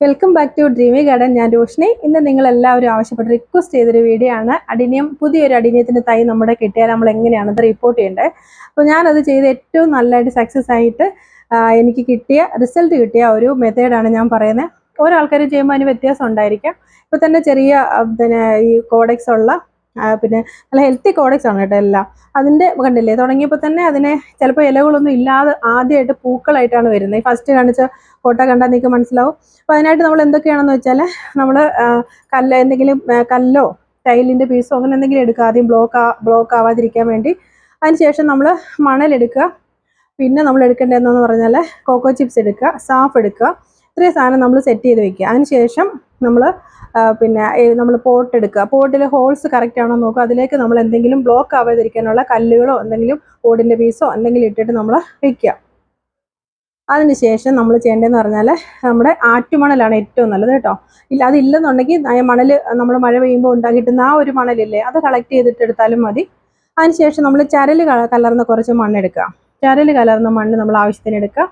Welcome back to dreamy garden ഞാൻ രോഷിനി ഇന്ന് നിങ്ങൾ എല്ലാവരും ആവശ്യപ്പെട്ട് റിക്വസ്റ്റ് ചെയ്തൊരു വീഡിയോ ആണ്. അടിനിയം പുതിയൊരു അടിനിയത്തിന്റെ തൈ നമ്മുടെ കിട്ടിയാൽ നമ്മൾ എങ്ങനെയാണ് അത് റിപ്പോർട്ട് ചെയ്യേണ്ടത്? അപ്പോൾ ഞാനത് ചെയ്ത് ഏറ്റവും നല്ലതായിട്ട് സക്സസ് ആയിട്ട് എനിക്ക് കിട്ടിയ റിസൾട്ട് കിട്ടിയ ഒരു മെത്തേഡാണ് ഞാൻ പറയുന്നത്. ഓരോ ആൾക്കാർ ചെയ്യുമ്പോൾ അതിന് വ്യത്യാസം ഉണ്ടായിരിക്കാം. ഇപ്പോൾ തന്നെ ചെറിയ പിന്നെ ഈ കോഡക്സ് ഉള്ള പിന്നെ നല്ല ഹെൽത്തി കോഡക്സ് ആണ് കേട്ടോ എല്ലാം. അതിന്റെ കണ്ടില്ലേ തുടങ്ങിയപ്പോൾ തന്നെ അതിനെ ചിലപ്പോൾ ഇലകളൊന്നും ഇല്ലാതെ ആദ്യമായിട്ട് പൂക്കളായിട്ടാണ് വരുന്നത്. ഈ ഫസ്റ്റ് കാണിച്ച ഫോട്ടോ കണ്ടാൽ നിങ്ങൾക്ക് മനസ്സിലാവും. അപ്പോൾ അതിനായിട്ട് നമ്മൾ എന്തൊക്കെയാണെന്ന് വെച്ചാൽ നമ്മൾ കല്ല് എന്തെങ്കിലും കല്ലോ ടൈലിന്റെ പീസോ അങ്ങനെ എന്തെങ്കിലും എടുക്കുക. ആദ്യം ബ്ലോക്ക് ബ്ലോക്ക് ആവാതിരിക്കാൻ വേണ്ടി. അതിനുശേഷം നമ്മൾ മണലെടുക്കുക പിന്നെ നമ്മൾ എടുക്കേണ്ടതെന്ന് പറഞ്ഞാൽ കോക്കോ ചിപ്സ് എടുക്കുക സാഫ് എടുക്കുക. ഇത്രയും സാധനം നമ്മൾ സെറ്റ് ചെയ്ത് വെക്കുക. അതിനുശേഷം നമ്മൾ പിന്നെ നമ്മൾ പോട്ട് എടുക്കുക. പോട്ടിൽ ഹോൾസ് കറക്റ്റ് ആണോ നോക്കുക. അതിലേക്ക് നമ്മൾ എന്തെങ്കിലും ബ്ലോക്ക് ആവാതിരിക്കാനുള്ള കല്ലുകളോ എന്തെങ്കിലും ഓടിന്റെ പീസോ എന്തെങ്കിലും ഇട്ടിട്ട് നമ്മൾ വയ്ക്കുക അതിനുശേഷം നമ്മൾ ചെയ്യേണ്ടതെന്ന് പറഞ്ഞാൽ നമ്മുടെ ആറ്റുമണലാണ് ഏറ്റവും നല്ലത് കേട്ടോ. ഇല്ല അതില്ലെന്നുണ്ടെങ്കിൽ മണൽ നമ്മൾ മഴ പെയ്യുമ്പോൾ ഉണ്ടാക്കിയിട്ട് ആ ഒരു മണലില്ലേ അത് കളക്ട് ചെയ്തിട്ട് എടുത്താലും മതി. അതിനുശേഷം നമ്മൾ ചരൽ കലർന്ന കുറച്ച് മണ്ണെടുക്കുക. ചരൽ കലർന്ന മണ്ണ് നമ്മൾ ആവശ്യത്തിന് എടുക്കുക.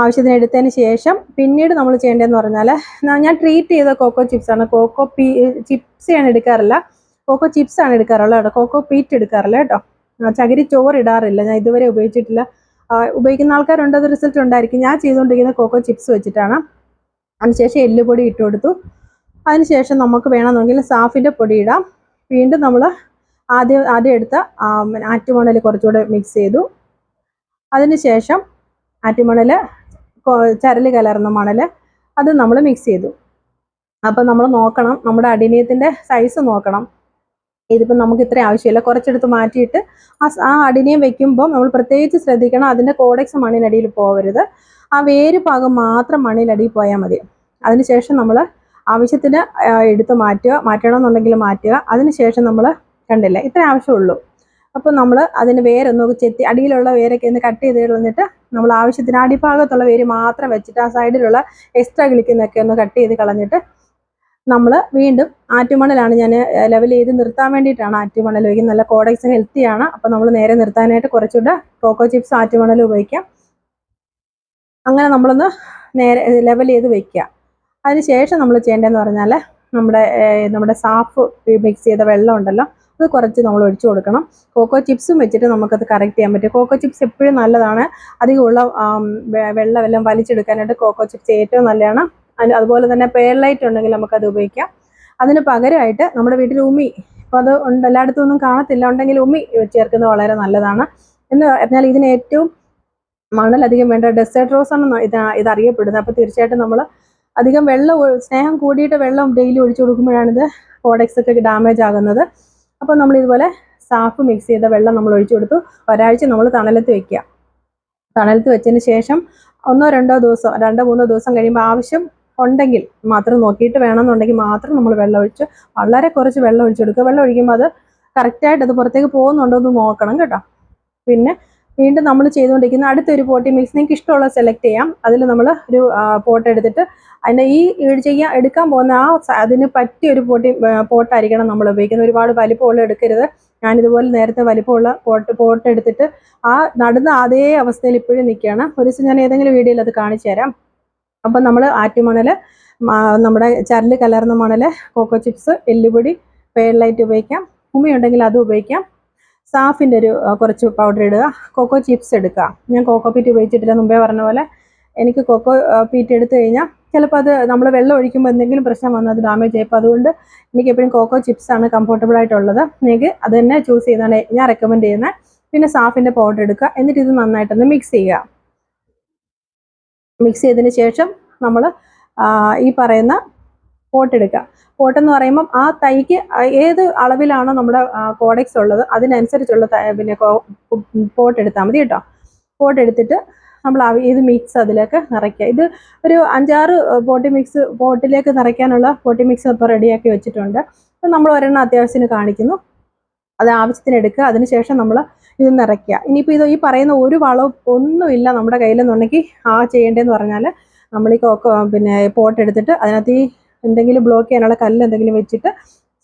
ആവശ്യത്തിന് എടുത്തതിന് ശേഷം പിന്നീട് നമ്മൾ ചെയ്യേണ്ടതെന്ന് പറഞ്ഞാൽ ഞാൻ ട്രീറ്റ് ചെയ്ത കോക്കോ ചിപ്സാണ് കോക്കോ പീ ചിപ്സ് ഞാൻ എടുക്കാറില്ല. കോക്കോ ചിപ്സ് ആണ് എടുക്കാറുള്ളത് കേട്ടോ. കോക്കോ പീറ്റ് എടുക്കാറില്ല കേട്ടോ. ചകിരി ചോറ് ഇടാറില്ല. ഞാൻ ഇതുവരെ ഉപയോഗിച്ചിട്ടില്ല. ഉപയോഗിക്കുന്ന ആൾക്കാരുണ്ട് അത് റിസൾട്ട് ഉണ്ടായിരിക്കും. ഞാൻ ചെയ്തുകൊണ്ടിരിക്കുന്ന കോക്കോ ചിപ്സ് വെച്ചിട്ടാണ്. അതിനുശേഷം എല്ലുപൊടി ഇട്ട് കൊടുത്തു. അതിനുശേഷം നമുക്ക് വേണമെന്നുണ്ടെങ്കിൽ സാഫിന്റെ പൊടി ഇടാം. വീണ്ടും നമ്മൾ ആദ്യം ആദ്യം എടുത്ത ആറ്റുമണൽ കുറച്ചുകൂടെ മിക്സ് ചെയ്തു. അതിനുശേഷം ആറ്റുമണൽ ചരൽ കലർന്ന മണൽ അത് നമ്മൾ മിക്സ് ചെയ്തു. അപ്പം നമ്മൾ നോക്കണം നമ്മുടെ അടിനീയത്തിന്റെ സൈസ് നോക്കണം. ഇതിപ്പം നമുക്ക് ഇത്ര ആവശ്യമില്ല. കുറച്ചെടുത്ത് മാറ്റിയിട്ട് ആ ആ അടിനിയം വെക്കുമ്പോൾ നമ്മൾ പ്രത്യേകിച്ച് ശ്രദ്ധിക്കണം അതിന്റെ കോഡക്സ് മണ്ണിനടിയിൽ പോകരുത് ആ വേര് ഭാഗം മാത്രം മണ്ണിനടിയിൽ പോയാൽ മതി. അതിനുശേഷം നമ്മൾ ആവശ്യത്തിന് എടുത്ത് മാറ്റുക മാറ്റണമെന്നുണ്ടെങ്കിൽ മാറ്റുക. അതിനുശേഷം നമ്മൾ കണ്ടില്ല ഇത്ര ആവശ്യമുള്ളൂ. അപ്പോൾ നമ്മൾ അതിന് വേരൊന്ന് ചെത്തി അടിയിലുള്ള വേരൊക്കെ ഒന്ന് കട്ട് ചെയ്ത് കളഞ്ഞിട്ട് നമ്മൾ ആവശ്യത്തിന് അടിഭാഗത്തുള്ള വേര് മാത്രം വെച്ചിട്ട് ആ സൈഡിലുള്ള എക്സ്ട്രാ കിളിക്കുന്നൊക്കെ ഒന്ന് കട്ട് ചെയ്ത് കളഞ്ഞിട്ട് നമ്മൾ വീണ്ടും ആറ്റുമണലാണ് ഞാൻ ലെവൽ ചെയ്ത് നിർത്താൻ വേണ്ടിയിട്ടാണ് ആറ്റുമണൽ ഉപയോഗിക്കുന്നത്. നല്ല കോഡക്സ് ഹെൽത്തിയാണ് അപ്പോൾ നമ്മൾ നേരെ നിർത്താനായിട്ട് കുറച്ചുകൂടെ കോക്കോ ചിപ്സ് ആറ്റുമണൽ ഉപയോഗിക്കാം. അങ്ങനെ നമ്മളൊന്ന് നേരെ ലെവൽ ചെയ്ത് വയ്ക്കുക അതിന് ശേഷം നമ്മൾ ചെയ്യേണ്ടതെന്ന് പറഞ്ഞാൽ നമ്മുടെ നമ്മുടെ സാഫ് മിക്സ് ചെയ്ത വെള്ളം ഉണ്ടല്ലോ അത് കുറച്ച് നമ്മൾ ഒഴിച്ചു കൊടുക്കണം. കോക്കോ ചിപ്സും വെച്ചിട്ട് നമുക്കത് കറക്റ്റ് ചെയ്യാൻ പറ്റും. കോക്കോ ചിപ്സ് എപ്പോഴും നല്ലതാണ്. അധികമുള്ള വെള്ളമെല്ലാം വലിച്ചെടുക്കാനായിട്ട് കോക്കോ ചിപ്സ് ഏറ്റവും നല്ലതാണ്. അതുപോലെ തന്നെ പേർലൈറ്റ് ഉണ്ടെങ്കിൽ നമുക്കത് ഉപയോഗിക്കാം. അതിന് പകരമായിട്ട് നമ്മുടെ വീട്ടിൽ ഉമി ഇപ്പോൾ അത് ഉണ്ട് എല്ലായിടത്തും ഒന്നും കാണത്തില്ല. ഉണ്ടെങ്കിൽ ഉമി ചേർക്കുന്നത് വളരെ നല്ലതാണ്. എന്ന് പറഞ്ഞാൽ ഇതിന് ഏറ്റവും മണലധികം വേണ്ട ഡെസേർട്ട് റോസ് ആണ് ഇത് ഇത് അറിയപ്പെടുന്നത്. അപ്പോൾ തീർച്ചയായിട്ടും നമ്മൾ അധികം വെള്ളം സ്നേഹം കൂടിയിട്ട് വെള്ളം ഡെയിലി ഒഴിച്ചു കൊടുക്കുമ്പോഴാണിത് കോഡെക്സ് ഒക്കെ ഡാമേജ് ആകുന്നത്. അപ്പോൾ നമ്മൾ ഇതുപോലെ സാഫ് മിക്സ് ചെയ്ത വെള്ളം നമ്മൾ ഒഴിച്ചു കൊടുത്തു. ഒരാഴ്ച നമ്മൾ തണലത്ത് വെക്കുക. തണലത്ത് വെച്ചതിന് ശേഷം ഒന്നോ രണ്ടോ ദിവസം രണ്ടോ മൂന്നോ ദിവസം കഴിയുമ്പോൾ ആവശ്യം ഉണ്ടെങ്കിൽ മാത്രം നോക്കിയിട്ട് വേണമെന്നുണ്ടെങ്കിൽ മാത്രം നമ്മൾ വെള്ളം ഒഴിച്ച് വളരെ കുറച്ച് വെള്ളം ഒഴിച്ചു കൊടുക്കുക. വെള്ളം ഒഴിക്കുമ്പോൾ അത് കറക്റ്റായിട്ട് അത് പുറത്തേക്ക് പോകുന്നുണ്ടോ എന്ന് നോക്കണം കേട്ടോ. പിന്നെ വീണ്ടും നമ്മൾ ചെയ്തുകൊണ്ടിരിക്കുന്ന അടുത്തൊരു പോട്ടി മിക്സ് നിങ്ങൾക്ക് ഇഷ്ടമുള്ള സെലക്ട് ചെയ്യാം. അതിൽ നമ്മൾ ഒരു പോട്ട് എടുത്തിട്ട് അതിന്റെ ഈ ചെയ്യാൻ എടുക്കാൻ പോകുന്ന ആ അതിന് പറ്റിയ ഒരു പോട്ടി പോട്ടായിരിക്കണം നമ്മൾ ഉപയോഗിക്കുന്നത്. ഒരുപാട് വലിപ്പമുള്ള എടുക്കരുത്. ഞാനിതുപോലെ നേരത്തെ വലിപ്പമുള്ള പോട്ട് പോട്ട് എടുത്തിട്ട് ആ നടന്ന അതേ അവസ്ഥയിൽ ഇപ്പോഴും നിൽക്കുകയാണ്. ഒരു ദിവസം ഞാൻ ഏതെങ്കിലും വീഡിയോയിൽ അത് കാണിച്ചു തരാം. അപ്പം നമ്മൾ ആറ്റുമണൽ നമ്മുടെ ചരൽ കലർന്ന മണൽ കോക്കോ ചിപ്സ് എല്ലുപൊടി പേർലൈറ്റ് ഉപയോഗിക്കാം. ഉമി ഉണ്ടെങ്കിൽ അത് ഉപയോഗിക്കാം. സാഫിന്റെ ഒരു കുറച്ച് പൗഡർ ഇടുക. കൊക്കോ ചിപ്സ് എടുക്കുക. ഞാൻ കൊക്കോ പീറ്റ് ഉപയോഗിച്ചിട്ടില്ല മുമ്പേ പറഞ്ഞ പോലെ. എനിക്ക് കൊക്കോ പീറ്റ് എടുത്തു കഴിഞ്ഞാൽ ചിലപ്പോൾ അത് നമ്മൾ വെള്ളം ഒഴിക്കുമ്പോൾ എന്തെങ്കിലും പ്രശ്നം വന്നാൽ അത് ഡാമേജ് ആയി. അപ്പോൾ അതുകൊണ്ട് എനിക്ക് എപ്പോഴും കോക്കോ ചിപ്സ് ആണ് കംഫർട്ടബിൾ ആയിട്ടുള്ളത്. നിങ്ങൾക്ക് അത് തന്നെ ചൂസ് ചെയ്യുന്നതാണ് ഞാൻ റെക്കമെൻഡ് ചെയ്യുന്നത്. പിന്നെ സാഫിന്റെ പൗഡർ എടുക്കുക. എന്നിട്ട് ഇത് നന്നായിട്ടൊന്ന് മിക്സ് ചെയ്യുക. മിക്സ് ചെയ്തതിന് ശേഷം നമ്മൾ ഈ പറയുന്ന പോട്ട് എടുക്കുക പോട്ടെന്ന് പറയുമ്പം ആ തൈക്ക് ഏത് അളവിലാണോ നമ്മുടെ കോഡെക്സ് ഉള്ളത് അതിനനുസരിച്ചുള്ള പിന്നെ പോട്ട് എടുത്താൽ മതി കേട്ടോ. പോട്ട് എടുത്തിട്ട് നമ്മൾ ഇത് മിക്സ് അതിലേക്ക് നിറയ്ക്കുക. ഇത് ഒരു അഞ്ചാറ് പോട്ടി മിക്സ് പോട്ടിലേക്ക് നിറയ്ക്കാനുള്ള പോട്ടി മിക്സ് ഇപ്പോൾ റെഡിയാക്കി വെച്ചിട്ടുണ്ട്. അപ്പം നമ്മൾ ഒരെണ്ണം അത്യാവശ്യത്തിന് കാണിക്കുന്നു. അത് ആവശ്യത്തിന് എടുക്കുക. അതിനുശേഷം നമ്മൾ ഇത് നിറയ്ക്കുക. ഇനിയിപ്പോൾ ഇത് ഈ പറയുന്ന ഒരു വളവും ഒന്നുമില്ല നമ്മുടെ കയ്യിലെന്നുണ്ടെങ്കിൽ ആ ചെയ്യേണ്ടതെന്ന് പറഞ്ഞാൽ നമ്മൾ ഈ പിന്നെ പോട്ടെടുത്തിട്ട് അതിനകത്ത് ഈ എന്തെങ്കിലും ബ്ലോക്ക് ചെയ്യാനുള്ള കല്ല് എന്തെങ്കിലും വെച്ചിട്ട്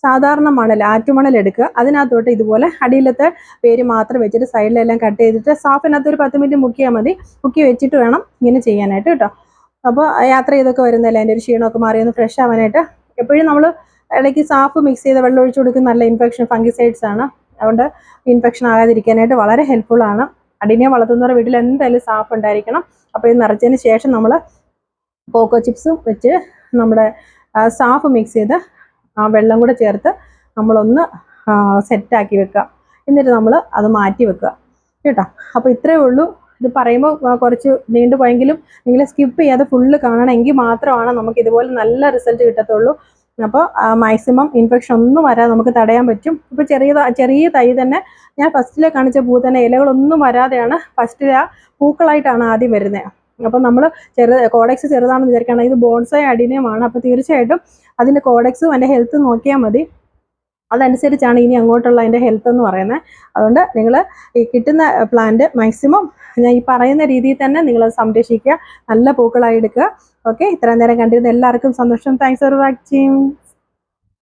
സാധാരണ മണൽ ആറ്റുമണൽ എടുക്കുക. അതിനകത്തോട്ട് ഇതുപോലെ അടിയിലത്തെ പേര് മാത്രം വെച്ചിട്ട് സൈഡിലെല്ലാം കട്ട് ചെയ്തിട്ട് സാഫിനകത്ത് ഒരു പത്ത് മിനിറ്റ് മുക്കിയാൽ മതി. മുക്കി വെച്ചിട്ട് വേണം ഇങ്ങനെ ചെയ്യാനായിട്ട് കേട്ടോ. അപ്പോൾ യാത്ര ചെയ്തൊക്കെ വരുന്നതല്ലേ? അതിന്റെ ഒരു ക്ഷീണമൊക്കെ മാറി ഒന്ന് ഫ്രഷ് ആവാനായിട്ട്. എപ്പോഴും നമ്മൾ ഇടയ്ക്ക് സാഫ് മിക്സ് ചെയ്ത് വെള്ളം ഒഴിച്ചു കൊടുക്കുന്ന നല്ല ഇൻഫെക്ഷൻ ഫംഗിസൈഡ്സ് ആണ്. അതുകൊണ്ട് ഇൻഫെക്ഷൻ ആകാതിരിക്കാനായിട്ട് വളരെ ഹെൽപ്ഫുൾ ആണ്. അടിനെ വളർത്തുന്നവരുടെ വീട്ടിൽ എന്തായാലും സാഫ് ഉണ്ടായിരിക്കണം. അപ്പോൾ ഇത് നിറച്ചതിന് ശേഷം നമ്മൾ കോക്കോ ചിപ്സും വെച്ച് നമ്മുടെ സാഫ് മിക്സ് ചെയ്ത് ആ വെള്ളം കൂടെ ചേർത്ത് നമ്മളൊന്ന് സെറ്റാക്കി വെക്കുക. എന്നിട്ട് നമ്മൾ അത് മാറ്റി വെക്കുക. കേട്ടോ? അപ്പോൾ ഇത്രയേ ഉള്ളൂ. ഇത് പറയുമ്പോൾ കുറച്ച് നീണ്ടു പോയെങ്കിലും നിങ്ങൾ സ്കിപ്പ് ചെയ്യാതെ ഫുള്ള് കാണണമെങ്കിൽ മാത്രമാണ് നമുക്ക് ഇതുപോലെ നല്ല റിസൾട്ട് കിട്ടത്തുള്ളൂ. അപ്പോൾ മാക്സിമം ഇൻഫെക്ഷൻ ഒന്നും വരാതെ നമുക്ക് തടയാൻ പറ്റും. ഇപ്പോൾ ചെറിയ ചെറിയ തൈ തന്നെ ഞാൻ ഫസ്റ്റിലെ കാണിച്ച പൂ തന്നെ ഇലകളൊന്നും വരാതെയാണ് ഫസ്റ്റിലെ പൂക്കളായിട്ടാണ് ആദ്യം വരുന്നത് അപ്പോൾ നമ്മൾ ചെറു കോഡെക്സ് ചെറുതാണെന്ന് വിചാരിക്കണം ഇത് ബോൺസായ അടിനയമാണ് അപ്പോൾ തീർച്ചയായിട്ടും അതിന്റെ കോഡെക്സും അതിന്റെ ഹെൽത്ത് നോക്കിയാൽ മതി. അതനുസരിച്ചാണ് ഇനി അങ്ങോട്ടുള്ള അതിന്റെ ഹെൽത്ത് എന്ന് പറയുന്നത്. അതുകൊണ്ട് നിങ്ങൾ ഈ കിട്ടുന്ന പ്ലാന്റ് മാക്സിമം ഞാൻ ഈ പറയുന്ന രീതിയിൽ തന്നെ നിങ്ങൾ സംരക്ഷിക്കുക. നല്ല പൂക്കളായി എടുക്കുക. ഓക്കെ ഇത്രയും നേരം കണ്ടിരുന്ന എല്ലാവർക്കും സന്തോഷം. Thanks for watching